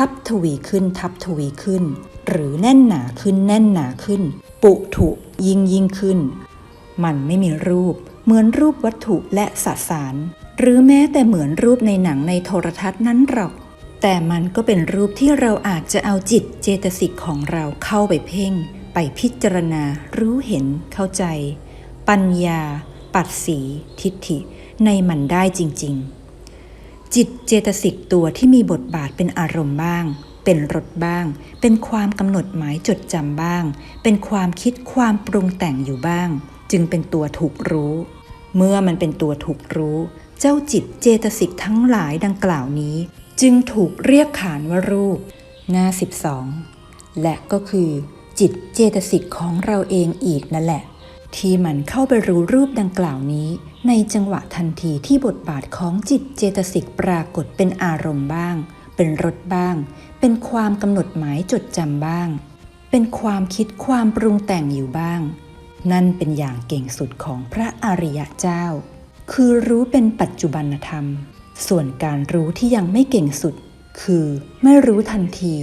ทับทวีขึ้นทับทวีขึ้น หรือแน่นหนาขึ้นแน่นหนาขึ้น ปุถุยิ่งยิ่งขึ้น มันไม่มีรูป เหมือนรูปวัตถุและสสาร หรือแม้แต่เหมือนรูปในหนังในโทรทัศน์นั้นหรอก แต่มันก็เป็นรูปที่เราอาจจะเอาจิตเจตสิกของเราเข้าไปเพ่ง ไปพิจารณา รู้เห็น เข้าใจ ปัญญา ปัดสี ทิฏฐิ ในมันได้จริง ๆ จิตเจตสิกตัวที่มีบทบาทเป็นอารมณ์บ้าง เป็นรสบ้าง เป็นความกำหนดหมายจดจำบ้าง เป็นความคิดความปรุงแต่งอยู่บ้าง จึงเป็นตัวถูกรู้ เมื่อมันเป็นตัวถูกรู้ เจ้าจิตเจตสิกทั้งหลายดังกล่าวนี้ จึงถูกเรียกขานว่ารูป หน้า 12 และก็คือ จิตเจตสิกของเราเองอีกนั่นแหละ ที่มันเข้าไปรู้รูปดังกล่าวนี้ ในจังหวะทันทีที่บทบาทของจิตเจตสิกปรากฏเป็นอารมณ์บ้าง เป็นรสบ้าง เป็นความกำหนดหมายจดจำบ้าง เป็นความคิดความปรุงแต่งอยู่บ้าง นั่นเป็นอย่างเก่งสุดของพระอริยเจ้า คือรู้เป็นปัจจุบันธรรม ส่วนการรู้ที่ยังไม่เก่งสุด คือไม่รู้ทันที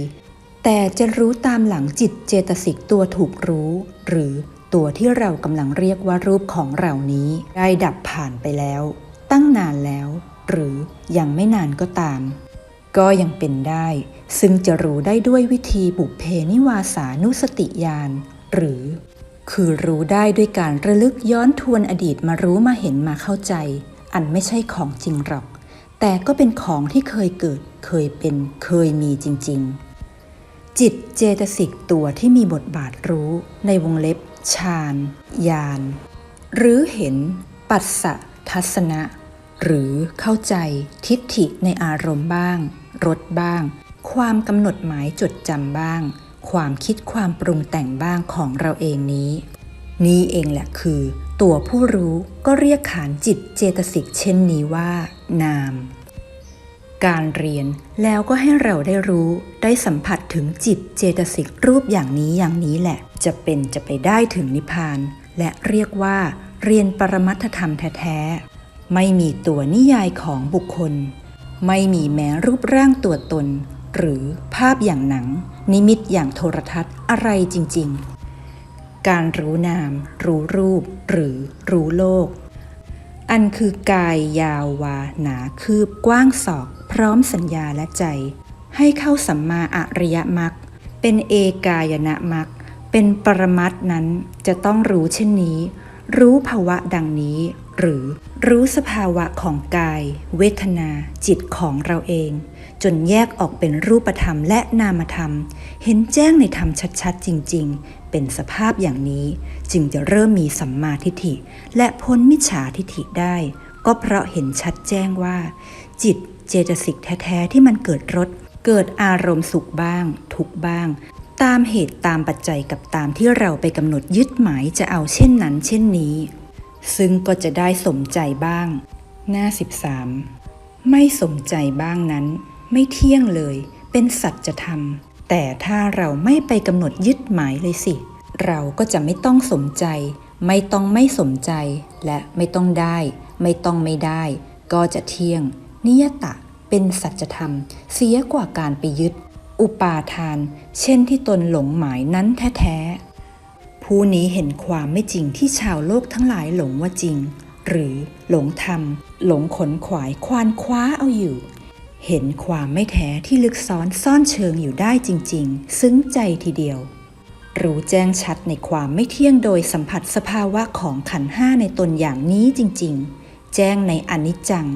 แต่จะรู้ตามหลังจิตเจตสิกตัวถูกรู้ หรือ ตัวที่เรากำลังเรียกว่ารูปของเรานี้ ได้ดับผ่านไปแล้ว ตั้งนานแล้ว หรือยังไม่นานก็ตาม ก็ยังเป็นได้ ซึ่งจะรู้ได้ด้วยวิธีบุพเพนิวาสานุสติญาณหรือ คือรู้ได้ด้วยการระลึกย้อนทวนอดีตมารู้มาเห็นมาเข้าใจ อันไม่ใช่ของจริงหรอก แต่ก็เป็นของที่เคยเกิด เคยเป็นเคยมีจริง ๆจิตเจตสิกตัวที่มีบทบาทรู้ในวงเล็บ ฌานญาณหรือเห็นปัสสะทัศนะ หรือเข้าใจทิฏฐิในอารมณ์บ้างรสบ้าง ความกำหนดหมายจดจำบ้าง ความคิดความปรุงแต่งบ้างของเราเองนี้ นี่เองแหละคือ ตัวผู้รู้ก็เรียกขานจิตเจตสิกเช่นนี้ว่า นาม การเรียนแล้วก็ให้เราได้รู้ได้สัมผัส ถึงจิตเจตสิกรูปอย่างนี้อย่างนี้แหละ จะเป็นจะไปได้ถึงนิพพาน และเรียกว่าเรียนปรมัตถธรรมแท้ๆ ไม่มีตัวนิยายของบุคคล ไม่มีแม้รูปร่างตัวตน หรือภาพอย่างหนัง นิมิตอย่างโทรทัศน์อะไรจริงๆ การรู้นาม รู้รูป หรือรู้โลก อันคือกายยาววาหนาคืบกว้างศอก พร้อมสัญญาและใจ ให้เข้าสัมมาอริยมรรคเป็นเอกายนะมรรคเป็นปรมัตนั้นจะต้องรู้เช่นนี้ รู้ภาวะดังนี้ หรือรู้สภาวะของกาย เวทนา จิตของเราเอง จนแยกออกเป็นรูปธรรมและนามธรรม เห็นแจ้งในธรรมชัดๆ จริง ๆ เป็นสภาพอย่างนี้ จึงจะเริ่มมีสัมมาทิฏฐิ และพ้นมิจฉาทิฏฐิได้ ก็เพราะเห็นชัดแจ้งว่า จิตเจตสิกแท้ ๆ ที่มันเกิดรส เกิดอารมณ์สุขบ้าง ทุกบ้าง ตามเหตุตามปัจจัยกับตามที่เราไปกำหนดยึดหมายจะเอาเช่นนั้นเช่นนี้ ซึ่งก็จะได้สมใจบ้าง หน้า 13 ไม่สมใจบ้างนั้น ไม่เที่ยงเลย เป็นสัจธรรม แต่ถ้าเราไม่ไปกำหนดยึดหมายเลยสิ เราก็จะไม่ต้องสมใจ ไม่ต้องไม่สมใจ และไม่ต้องได้ ไม่ต้องไม่ได้ ก็จะเที่ยง นิยตะ เป็นสัจธรรม เสียกว่าการไปยึด อุปาทาน เช่นที่ตนหลงหมายนั้นแท้ๆ ผู้นี้เห็นความไม่จริงที่ชาวโลกทั้งหลายหลงว่าจริง หรือหลงธรรม หลงขนขวายควานคว้าเอาอยู่ เห็นความไม่แท้ที่ลึกซ้อนซ่อนเชิงอยู่ได้จริง ๆ ซึ้งใจทีเดียวรู้แจ้งชัดในความไม่เที่ยงโดยสัมผัสสภาวะของขันห้าในตนอย่างนี้จริง ๆ แจ้งในอนิจจัง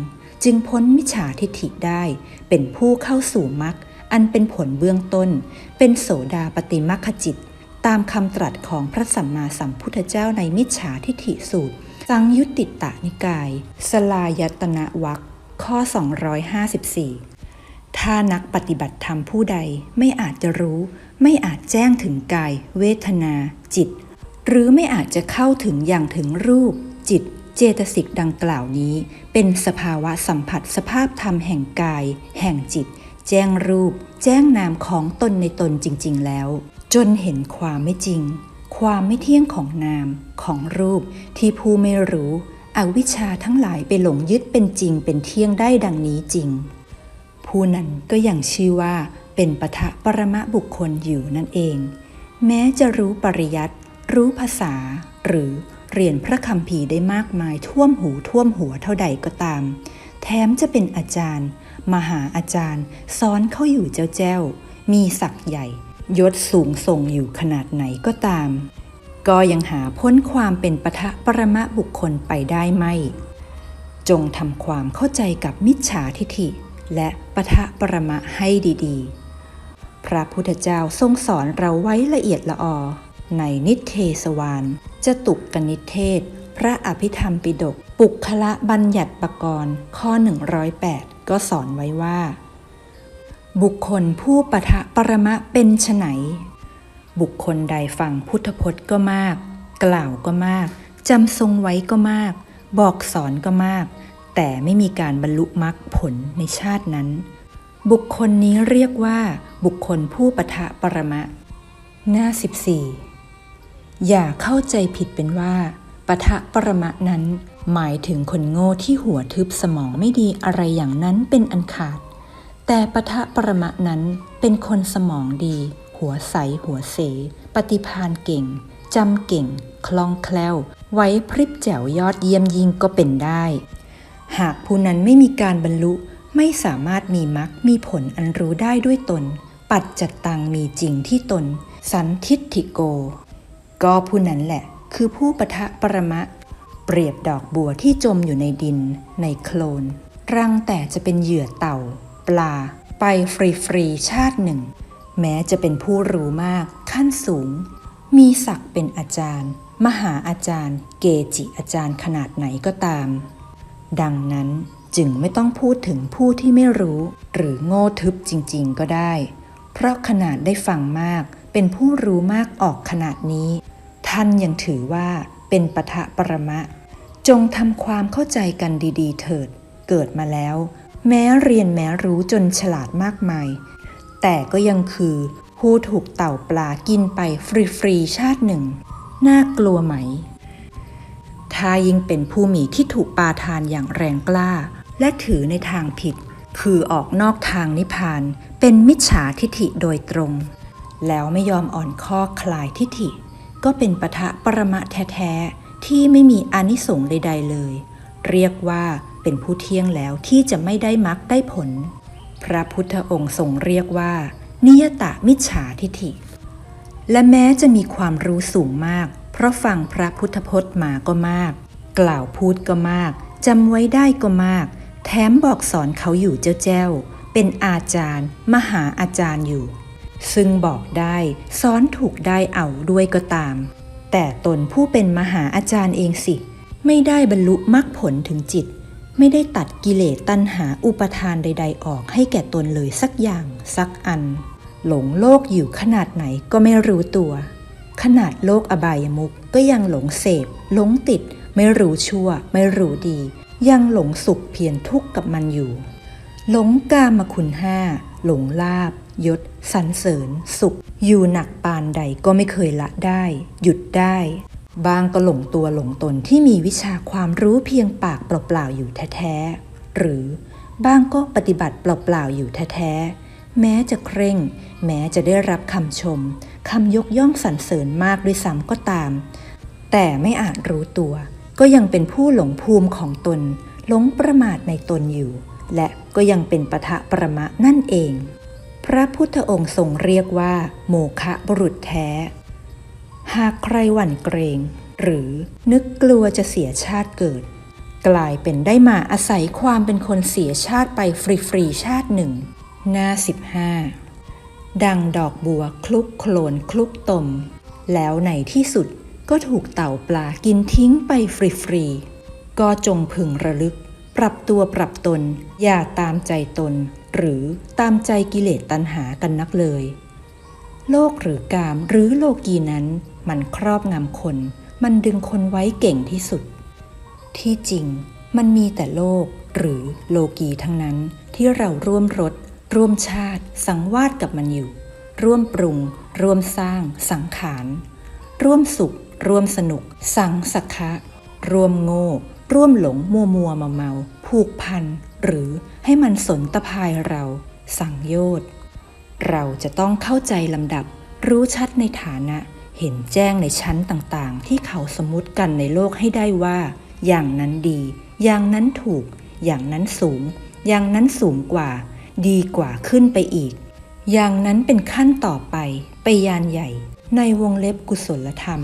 จึงพ้นมิจฉาทิฏฐิได้ เป็นผู้เข้าสู่มรรคอันเป็นผลเบื้องต้น เป็นโสดาปฏิมัคคจิต ตามคำตรัสของพระสัมมาสัมพุทธเจ้าในมิจฉาทิฏฐิสูตร สังยุตติตะนิกาย สลายตนะวักข้อ 254 ถ้านักปฏิบัติธรรมผู้ใดไม่อาจจะรู้ ไม่อาจแจ้งถึงกาย เวทนา จิต หรือไม่อาจจะเข้าถึงอย่างถึงรูป จิต เจตสิกดังกล่าวนี้ เป็นสภาวะสัมผัสสภาพธรรมแห่งกาย แห่งจิต แจ้งรูป แจ้งนามของตนในตนจริง ๆ แล้ว จนเห็นความไม่จริง ความไม่เที่ยงของนาม ของรูปที่ผู้ไม่รู้อวิชชาทั้งหลายไปหลงยึดเป็นจริงเป็นเที่ยงได้ดังนี้จริง ผู้นั้นก็ยังชื่อว่าเป็นปะทะปรมะบุคคลอยู่นั่นเอง แม้จะรู้ปริยัติรู้ภาษา หรือ เรียนพระคัมภีได้มากมายท่วมหูท่วมหัวเท่าใดก็ตาม แถมจะเป็นอาจารย์ มหาอาจารย์สอนเขาอยู่เจ้าแจ้วมีศักย์ใหญ่ ยศสูงส่งอยู่ขนาดไหนก็ตาม ก็ยังหาพ้นความเป็นปะทะปรมะบุคคลไปได้ไม่ จงทำความเข้าใจกับมิจฉาทิฐิ และปะทะปรมะให้ดีๆ พระพุทธเจ้าทรงสอนเราไว้ละเอียดละออในนิเทศวาน จะตุกกนิเทศ พระอภิธรรมปิฎกปุคละบัญญัติปกรณ์ข้อ 108 ก็สอนไว้ว่า บุคคลผู้ปะทะปรมะเป็นไฉนบุคคลใดฟังพุทธพจน์ก็มาก กล่าวก็มาก จำทรงไว้ก็มาก บอกสอนก็มาก แต่ไม่มีการบรรลุมรรคผลในชาตินั้น บุคคลนี้เรียกว่า บุคคลผู้ปะทะปรมะ หน้า 14 อย่าเข้าใจผิดเป็นว่าปะทะปรมะนั้น หมายถึงคนโง่ที่หัวทึบสมองไม่ดีอะไรอย่างนั้นเป็นอันขาด แต่ปะทะปรมะนั้นเป็นคนสมองดี หัวใสหัวเส ปฏิพานเก่งจำเก่ง คล่องแคล่ว ไว้พริบแจ๋วยอดเยี่ยมยิ่งก็เป็นได้ หากผู้นั้นไม่มีการบรรลุไม่สามารถมีมรรคมีผลอันรู้ได้ด้วยตน ปัจจัตตังมีจริงที่ตน สันทิฏฐิโก ก็ผู้นั้นแหละคือผู้ปะทะปรมะ เปรียบดอกบัวที่จมอยู่ในดินในโคลน รังแต่จะเป็นเหยื่อเต่า ปลา ไปฟรีๆชาติหนึ่ง แม้จะเป็นผู้รู้มากขั้นสูง มีศักดิ์เป็นอาจารย์ มหาอาจารย์ เกจิอาจารย์ขนาดไหนก็ตาม ดังนั้นจึงไม่ต้องพูดถึงผู้ที่ไม่รู้ หรือโง่ทึบจริง ๆ ก็ได้ เพราะขนาดได้ฟังมาก เป็นผู้รู้มากออกขนาดนี้ ท่านยังถือว่าเป็นปะทะปรมะ จงทำความเข้าใจกันดีๆ เถิด เกิดมาแล้ว แม้เรียนแม้รู้จนฉลาดมากมาย แต่ก็ยังคือผู้ถูกเต่าปลากินไปฟรีๆชาติหนึ่ง น่ากลัวไหม ถ้ายิ่งเป็นผู้มีที่ถูกปาทานอย่างแรงกล้า และถือในทางผิด คือออกนอกทางนิพพาน เป็นมิจฉาทิฐิโดยตรง แล้วไม่ยอมอ่อนข้อคลายทิฐิ ก็เป็นปะทะปรมะแท้ๆ ที่ไม่มีอนิสงส์ใดๆเลย เรียกว่าเป็นผู้เที่ยงแล้วที่จะไม่ได้มรรคได้ผล พระพุทธองค์ทรงเรียกว่า นิยตะมิจฉาทิฐิ และแม้จะมีความรู้สูงมาก เพราะฟังพระพุทธพจน์มาก็มาก กล่าวพูดก็มากจำไว้ได้ก็มาก แถมบอกสอนเขาอยู่เจ้าแจ้วเป็นอาจารย์ มหาอาจารย์อยู่ ซึ่งบอกได้สอนถูกได้เอาด้วยก็ตาม แต่ตนผู้เป็นมหาอาจารย์เองสิ ไม่ได้บรรลุมรรคผลถึงจิต ไม่ได้ตัดกิเลสตัณหาอุปทานใด ๆ ออกให้แก่ตนเลยสักอย่างสักอัน หลงโลกอยู่ขนาดไหนก็ไม่รู้ตัว ขนาดโลกอบายมุกก็ยังหลงเสพหลงติด ไม่รู้ชั่ว ไม่รู้ดี ยังหลงสุขเพียรทุกข์กับมันอยู่ หลงกามคุณห้า หลงลาบ ยศสรรเสริญ สุข อยู่หนักปานใดก็ไม่เคยละได้ หยุดได้ บางก็หลงตัวหลงตนที่มีวิชาความรู้เพียงปากเปล่าๆอยู่แท้ๆ หรือบางก็ปฏิบัติเปล่าๆอยู่แท้ๆ แม้จะเคร่ง แม้จะได้รับคำชมคำยกย่องสรรเสริญมากด้วยซ้ำก็ตาม แต่ไม่อาจรู้ตัว ก็ยังเป็นผู้หลงภูมิของตนหลงประมาทในตนอยู่ และก็ยังเป็นปะทะประมะนั่นเอง พระพุทธองค์ทรงเรียกว่า โมคะบุรุษแท้ หากใครหวั่นเกรง หรือนึกกลัวจะเสียชาติเกิด กลายเป็นได้มาอาศัยความเป็นคนเสียชาติไปฟรีๆชาติหนึ่ง หน้า 15 ดังดอกบัวคลุกโคลนคลุกตม แล้วในที่สุดก็ถูกเต่าปลากินทิ้งไปฟรีๆก็จงพึงระลึก ปรับตัวปรับตน อย่าตามใจตน หรือตามใจกิเลสตัณหากันนักเลย โลกหรือกามหรือโลกีนั้น มันครอบงำคน มันดึงคนไว้เก่งที่สุด ที่จริงมันมีแต่โลกหรือโลกีทั้งนั้นที่เราร่วมรสร่วมชาติ สังวาสกับมันอยู่ ร่วมปรุง ร่วมสร้าง สังขาร ร่วมสุข ร่วมสนุก สังสักะร่วมโง่ ร่วมหลงมัวมัวเมาเมาผูกพัน หรือให้มันสนตะพายเราสั่งโยชน์เราจะต้องเข้าใจลำดับ รู้ชัดในฐานะ เห็นแจ้งในชั้นต่างๆ ที่เขาสมมติกันในโลกให้ได้ว่า อย่างนั้นดี อย่างนั้นถูก อย่างนั้นสูง อย่างนั้นสูงกว่า ดีกว่าขึ้นไปอีก อย่างนั้นเป็นขั้นต่อไป ไปยานใหญ่ ในวงเล็บกุศลธรรม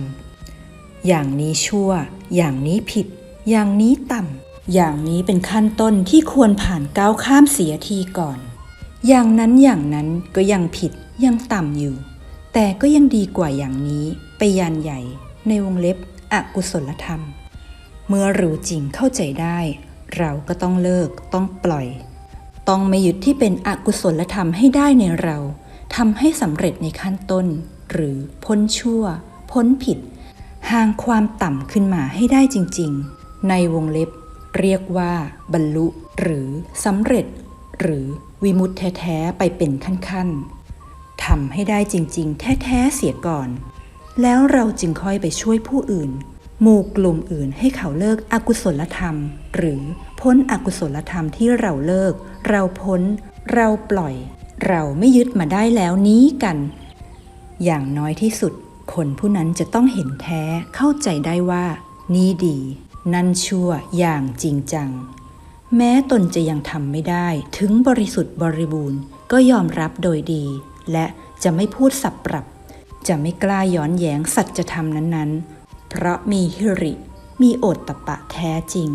อย่างนี้ชั่ว อย่างนี้ผิด อย่างนี้ต่ำ อย่างนี้เป็นขั้นต้นที่ควรผ่านก้าวข้ามเสียทีก่อน อย่างนั้นอย่างนั้นก็ยังผิดยังต่ำอยู่ แต่ก็ยังดีกว่าอย่างนี้ไปยานใหญ่ในวงเล็บอกุศลธรรม เมื่อรู้จริงเข้าใจได้ เราก็ต้องเลิกต้องปล่อย ต้องไม่หยึดที่เป็นอกุศลธรรมให้ได้ในเราทำให้สำเร็จในขั้นต้น หรือพ้นชั่ว พ้นผิดห่างความต่ำขึ้นมาให้ได้จริง ๆ ในวงเล็บ เรียกว่า บรรลุ หรือสำเร็จ หรือวิมุตแท้ๆไปเป็นขั้นๆทำให้ได้จริง ๆ แท้ๆเสียก่อน แล้วเราจึงค่อยไปช่วยผู้อื่นหมู่กลุ่มอื่นให้เขาเลิกอกุศลธรรม หรือพ้นอกุศลธรรมที่เราเลิก เราพ้น เราปล่อย เราไม่ยึดมาได้แล้วนี้กัน อย่างน้อยที่สุด คนผู้นั้นจะต้องเห็นแท้เข้าใจได้ว่า นี่ดี นั่นชั่วอย่างจริงจัง แม้ตนจะยังทำไม่ได้ถึงบริสุทธิ์บริบูรณ์ก็ยอมรับโดยดี และจะไม่พูดสับปรับ จะไม่กล้าย้อนแย้งสัจธรรมนั้นๆ เพราะมีฮิริ มีโอตตะปะแท้จริง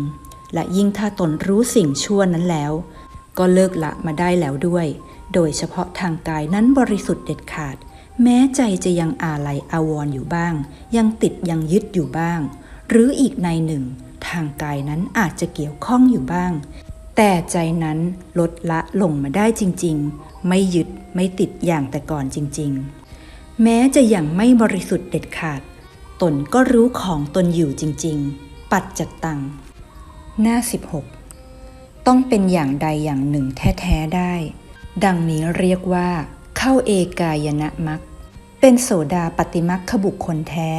และยิ่งถ้าตนรู้สิ่งชั่วนั้นแล้ว ก็เลิกละมาได้แล้วด้วย โดยเฉพาะทางกายนั้นบริสุทธิ์เด็ดขาด แม้ใจจะยังอาลัยอาวรณ์อยู่บ้าง ยังติดยังยึดอยู่บ้าง หรืออีกในหนึ่ง ทางกายนั้นอาจจะเกี่ยวข้องอยู่บ้าง แต่ใจนั้นลดละลงมาได้จริง ๆ ไม่ยึดไม่ติดอย่างแต่ก่อนจริง ๆ แม้จะยังไม่บริสุทธิ์เด็ดขาด ตนก็รู้ของตนอยู่จริง ๆ ปัดจัดตัง หน้า 16 ต้องเป็นอย่างใดอย่างหนึ่งแท้ๆได้ ดังนี้เรียกว่า เข้าเอกายนะมักเป็นโสดาปฏิมักขบุคคลแท้